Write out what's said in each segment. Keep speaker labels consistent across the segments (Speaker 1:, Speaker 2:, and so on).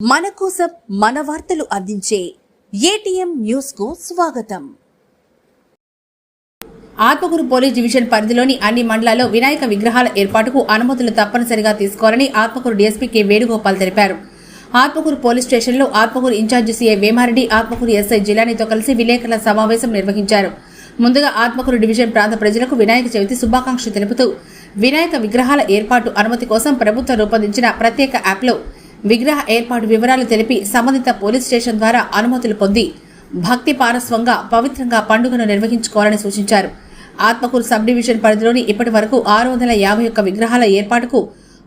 Speaker 1: మన కోసం మన వార్తలు అందించే ఏటీఎం న్యూస్కు స్వాగతం.
Speaker 2: ఆత్మకూరు పోలీస్ డివిజన్ పరిధిలోని అన్ని మండలాల్లో వినాయక విగ్రహాల ఏర్పాటుకు అనుమతులు తప్పనిసరిగా తీసుకోవాలని ఆత్మకూరు డీఎస్పీ కె వేణుగోపాల్ తెలిపారు. ఆత్మకూరు పోలీస్ స్టేషన్లో Atmakur incharge C A Vemareddy Atmakur SI జిలానీతో కలిసి విలేకరుల సమావేశం నిర్వహించారు. ముందుగా ఆత్మకూరు డివిజన్ ప్రాంత ప్రజలకు వినాయక చవితి శుభాకాంక్షలు తెలుపుతూ వినాయక విగ్రహాల ఏర్పాటు అనుమతి కోసం ప్రభుత్వం రూపొందించిన ప్రత్యేక యాప్లో విగ్రహ ఏర్పాటు వివరాలు తెలిపి సంబంధిత పోలీస్ స్టేషన్ ద్వారా అనుమతులు పొంది భక్తి పారస్వంగా పవిత్రంగా పండుగను నిర్వహించుకోవాలని సూచించారు. ఆత్మకూరు సబ్ డివిజన్ పరిధిలోని ఇప్పటి వరకు ఆరు వందల యాభై ఒక్క విగ్రహాల ఏర్పాటుకు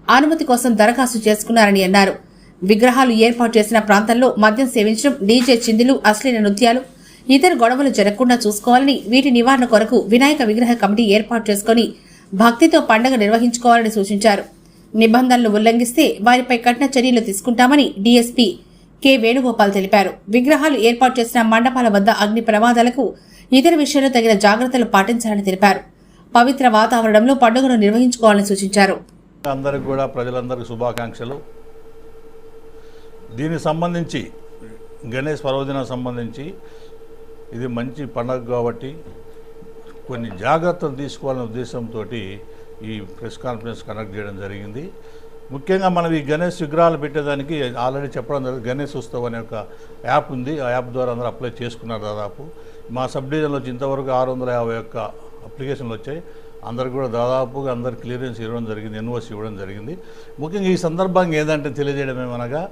Speaker 2: అనుమతి కోసం దరఖాస్తు చేసుకున్నారని అన్నారు. విగ్రహాలు ఏర్పాటు చేసిన ప్రాంతాల్లో మద్యం సేవించడం డీజే చిందులు అశ్లీల నృత్యాలు ఇతర గొడవలు జరగకుండా చూసుకోవాలని వీటి నివారణ కొరకు వినాయక విగ్రహ కమిటీ ఏర్పాటు చేసుకుని భక్తితో పండుగ నిర్వహించుకోవాలని సూచించారు. నిబంధనలు ఉల్లంఘిస్తే వారిపై కఠిన చర్యలు తీసుకుంటామని డీఎస్పీ కె వేణుగోపాల్ తెలిపారు. విగ్రహాలు ఏర్పాటు చేసిన మండపాల వద్ద అగ్ని ప్రమాదాలకు ఇతర విషయాల్లో తగిన జాగ్రత్తలు పాటించాలని తెలిపారు. పవిత్ర వాతావరణంలో పండుగను నిర్వహించుకోవాలని సూచించారు.
Speaker 3: అందరికి కూడా ప్రజలందరికీ శుభాకాంక్షలు. దీనికి సంబంధించి గణేష్ పర్వదినం సంబంధించి ఇది మంచి పండుగ కాబట్టి కొన్ని జాగ్రత్తలు తీసుకోవాలనే ఉద్దేశంతో ఈ ప్రెస్ కాన్ఫరెన్స్ కండక్ట్ చేయడం జరిగింది. ముఖ్యంగా మనం ఈ గణేష్ విగ్రహాలు పెట్టేదానికి ఆల్రెడీ చెప్పడం జరిగింది. గణేష్ ఉత్సవ్ అనే ఒక యాప్ ఉంది. ఆ యాప్ ద్వారా అందరూ అప్లై చేసుకున్నారు దాదాపు. మా సబ్ డివిజన్లో ఇంతవరకు ఆరు వందల యాభై ఒక్క అప్లికేషన్లు వచ్చాయి. అందరికి కూడా దాదాపుగా అందరు క్లియరెన్స్ ఇవ్వడం జరిగింది. ఎన్ఓసి ఇవ్వడం జరిగింది. ముఖ్యంగా ఈ సందర్భంగా ఏదంటే తెలియజేయడం ఏమనగా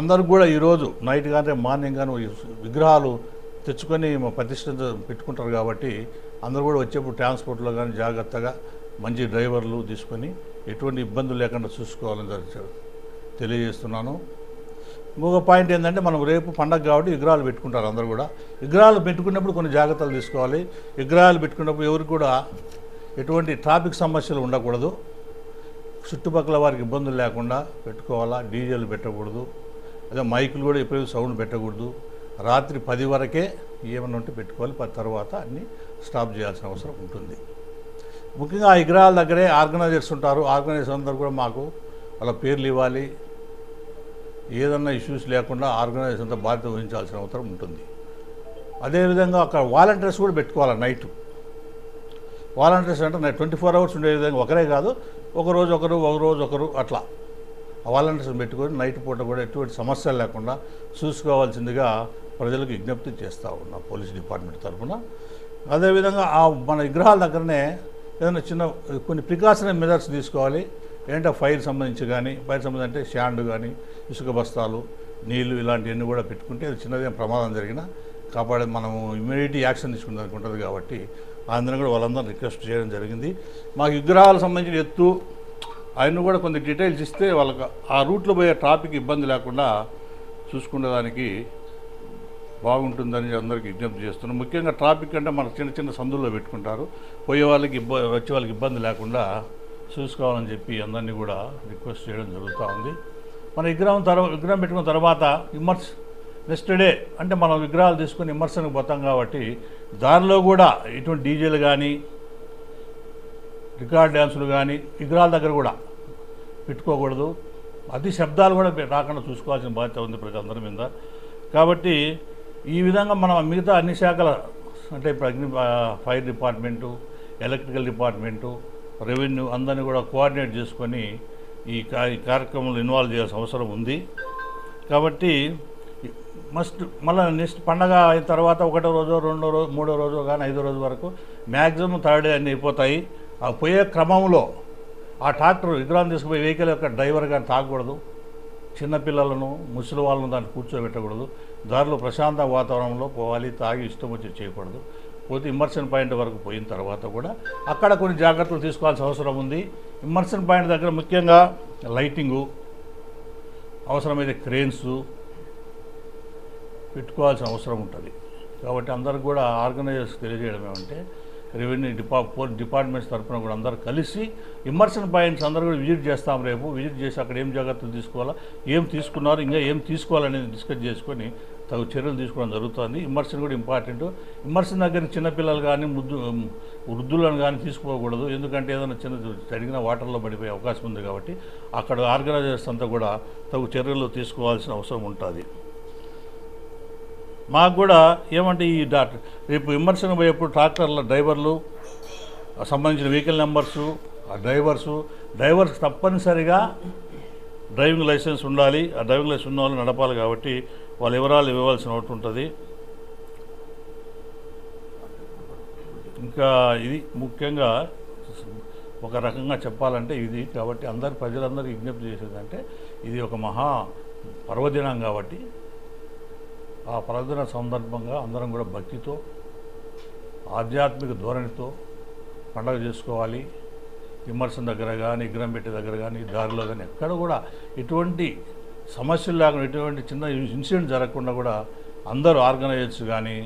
Speaker 3: అందరు కూడా ఈరోజు నైట్ కానీ మార్నింగ్ కానీ ఈ విగ్రహాలు తెచ్చుకొని మా ప్రతిష్ఠ పెట్టుకుంటారు కాబట్టి అందరూ కూడా వచ్చేప్పుడు ట్రాన్స్పోర్ట్లో కానీ జాగ్రత్తగా మంచి డ్రైవర్లు తీసుకొని ఎటువంటి ఇబ్బందులు లేకుండా చూసుకోవాలని తెలియజేస్తున్నాను. ఇంకొక పాయింట్ ఏంటంటే మనం రేపు పండగ కాబట్టి విగ్రహాలు పెట్టుకుంటారు అందరూ కూడా. విగ్రహాలు పెట్టుకున్నప్పుడు కొన్ని జాగ్రత్తలు తీసుకోవాలి. విగ్రహాలు పెట్టుకున్నప్పుడు ఎవరికి కూడా ఎటువంటి ట్రాఫిక్ సమస్యలు ఉండకూడదు. చుట్టుపక్కల వారికి ఇబ్బందులు లేకుండా పెట్టుకోవాలా. డీజేలు పెట్టకూడదు. అదే మైకులు కూడా ఎప్పుడు సౌండ్ పెట్టకూడదు. రాత్రి పది వరకే ఏమైనా ఉంటే పెట్టుకోవాలి. తర్వాత అన్నీ స్టాప్ చేయాల్సిన అవసరం ఉంటుంది. ముఖ్యంగా ఆ విగ్రహాల దగ్గరే ఆర్గనైజర్స్ ఉంటారు. ఆర్గనైజర్స్ అందరూ కూడా మాకు వాళ్ళ పేర్లు ఇవ్వాలి. ఏదన్నా ఇష్యూస్ లేకుండా ఆర్గనైజర్స్ అంతా బాధ్యత వహించాల్సిన అవసరం ఉంటుంది. అదేవిధంగా అక్కడ వాలంటీర్స్ కూడా పెట్టుకోవాలి నైట్. వాలంటీర్స్ అంటే ట్వంటీ ఫోర్ అవర్స్ ఉండే విధంగా ఒకరే కాదు ఒకరోజు ఒకరు ఒకరోజు ఒకరు అట్లా. ఆ పెట్టుకొని నైట్ పూట కూడా ఎటువంటి సమస్యలు లేకుండా చూసుకోవాల్సిందిగా ప్రజలకు విజ్ఞప్తి చేస్తూ ఉన్నాం పోలీస్ డిపార్ట్మెంట్ తరఫున. అదేవిధంగా ఆ మన విగ్రహాల దగ్గరనే ఏదైనా చిన్న కొన్ని ప్రికాషనరీ మెజర్స్ తీసుకోవాలి. ఏంటంటే ఫైర్ సంబంధించి కానీ ఫైర్ సంబంధించి అంటే షాండ్ కానీ ఇసుక బస్తాలు నీళ్ళు ఇలాంటివన్నీ కూడా పెట్టుకుంటే అది చిన్నదేం ప్రమాదం జరిగినా కాపాడే మనము ఇమీడియట్ యాక్షన్ తీసుకునేందుకు ఉంటుంది కాబట్టి అందరం కూడా వాళ్ళందరూ రిక్వెస్ట్ చేయడం జరిగింది. మాకు విగ్రహాలకు సంబంధించిన ఎత్తు ఆయన కూడా కొన్ని డీటెయిల్స్ ఇస్తే వాళ్ళకి ఆ రూట్లో పోయే ట్రాఫిక్ ఇబ్బంది లేకుండా చూసుకునేదానికి బాగుంటుందని అందరికీ విజ్ఞప్తి చేస్తున్నాం. ముఖ్యంగా ట్రాఫిక్ అంటే మన చిన్న చిన్న సందుల్లో పెట్టుకుంటారు. పోయే వాళ్ళకి ఇబ్బంది వచ్చే వాళ్ళకి ఇబ్బంది లేకుండా చూసుకోవాలని చెప్పి అందరినీ కూడా రిక్వెస్ట్ చేయడం జరుగుతూ ఉంది. మన విగ్రహం తర్వాత విగ్రహం పెట్టుకున్న తర్వాత ఇమ్మర్స్ నెక్స్ట్ డే అంటే మనం విగ్రహాలు తీసుకుని విమర్శనకు పోతాం కాబట్టి దానిలో కూడా ఇటువంటి డీజేలు కానీ రికార్డ్ డ్యాన్సులు కానీ విగ్రహాల దగ్గర కూడా పెట్టుకోకూడదు. అతి శబ్దాలు కూడా రాకుండా చూసుకోవాల్సిన బాధ్యత ఉంది ప్రజలందరి మీద. కాబట్టి ఈ విధంగా మనం మిగతా అన్ని శాఖల అంటే ఇప్పుడు అగ్ని fire department electrical department revenue అందరినీ కూడా కోఆర్డినేట్ చేసుకొని ఈ ఈ కార్యక్రమంలో ఇన్వాల్వ్ చేయాల్సిన అవసరం ఉంది. కాబట్టి మస్ట్ మళ్ళీ నెక్స్ట్ పండగ అయిన తర్వాత ఒకటో రోజు రెండో రోజు మూడో రోజు కానీ ఐదో రోజు వరకు మ్యాక్సిమం థర్డ్ డే అన్నీ అయిపోతాయి. ఆ పోయే క్రమంలో ఆ ట్రాక్టర్ విగ్రహం తీసుకుపోయి వెహికల్ యొక్క డ్రైవర్ కానీ తాగకూడదు చిన్నపిల్లలను ముసలి వాళ్ళను దాన్ని కూర్చోబెట్టకూడదు. దారిలో ప్రశాంత వాతావరణంలో పోవాలి తాగి ఇష్టం వచ్చి చేయకూడదు. పోతే ఇమ్మర్షన్ పాయింట్ వరకు పోయిన తర్వాత కూడా అక్కడ కొన్ని జాగ్రత్తలు తీసుకోవాల్సిన అవసరం ఉంది. ఇమ్మర్షన్ పాయింట్ దగ్గర ముఖ్యంగా లైటింగు అవసరమైతే క్రేన్స్ పెట్టుకోవాల్సిన అవసరం ఉంటుంది. కాబట్టి అందరికి కూడా ఆర్గనైజర్స్ తెలియజేయడం ఏమంటే రెవెన్యూ డిపా పోలీస్ డిపార్ట్మెంట్స్ తరఫున కూడా అందరూ కలిసి ఇమ్మర్షన్ పాయింట్స్ అందరూ కూడా విజిట్ చేస్తాం రేపు. విజిట్ చేసి అక్కడ ఏం జాగ్రత్తలు తీసుకోవాలా ఏం తీసుకున్నారు ఇంకా ఏం తీసుకోవాలనేది డిస్కస్ చేసుకొని తగు చర్యలు తీసుకోవడం జరుగుతుంది. ఇమ్మర్షన్ కూడా ఇంపార్టెంట్. ఇమ్మర్షన్ దగ్గర చిన్నపిల్లలు కానీ ముద్దు వృద్ధులను కానీ తీసుకోకూడదు. ఎందుకంటే ఏదైనా చిన్న జరిగిన వాటర్లో పడిపోయే అవకాశం ఉంది కాబట్టి అక్కడ ఆర్గనైజర్స్ అంతా కూడా తగు చర్యలు తీసుకోవాల్సిన అవసరం ఉంటుంది. మాకు కూడా ఏమంటే ఈ డాక్టర్ రేపు విమర్శన పోయేప్పుడు ట్రాక్టర్ల డ్రైవర్లు సంబంధించిన వెహికల్ నెంబర్సు ఆ డ్రైవర్సు డ్రైవర్స్ తప్పనిసరిగా డ్రైవింగ్ లైసెన్స్ ఉండాలి. ఆ డ్రైవింగ్ లైసెన్స్ ఉన్న వాళ్ళు నడపాలి కాబట్టి వాళ్ళ వివరాలు ఇవ్వవలసిన ఒకటి ఉంటుంది. ఇంకా ఇది ముఖ్యంగా ఒక రకంగా చెప్పాలంటే ఇది కాబట్టి అందరు ప్రజలందరూ విజ్ఞప్తి చేసేదంటే ఇది ఒక మహా పర్వదినం కాబట్టి ఆ పరదిన సందర్భంగా అందరం కూడా భక్తితో ఆధ్యాత్మిక ధోరణితో పండగ చేసుకోవాలి. విమర్శన దగ్గర కానీ విగ్రహం పెట్టే దగ్గర కానీ దారిలో కానీ ఎక్కడ కూడా ఎటువంటి సమస్యలు లేకుండా ఎటువంటి చిన్న ఇన్సిడెంట్ జరగకుండా కూడా అందరూ ఆర్గనైజర్స్ కానీ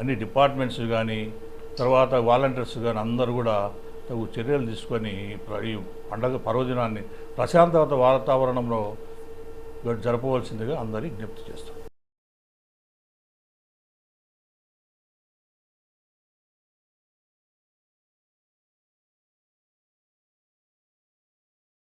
Speaker 3: అన్ని డిపార్ట్మెంట్స్ కానీ తర్వాత వాలంటీర్స్ కానీ అందరూ కూడా తగు చర్యలు తీసుకొని ఈ పండగ పర్వదినాన్ని ప్రశాంతత వాతావరణంలో జరపవలసిందిగా అందరికీ విజ్ఞప్తి చేస్తాం.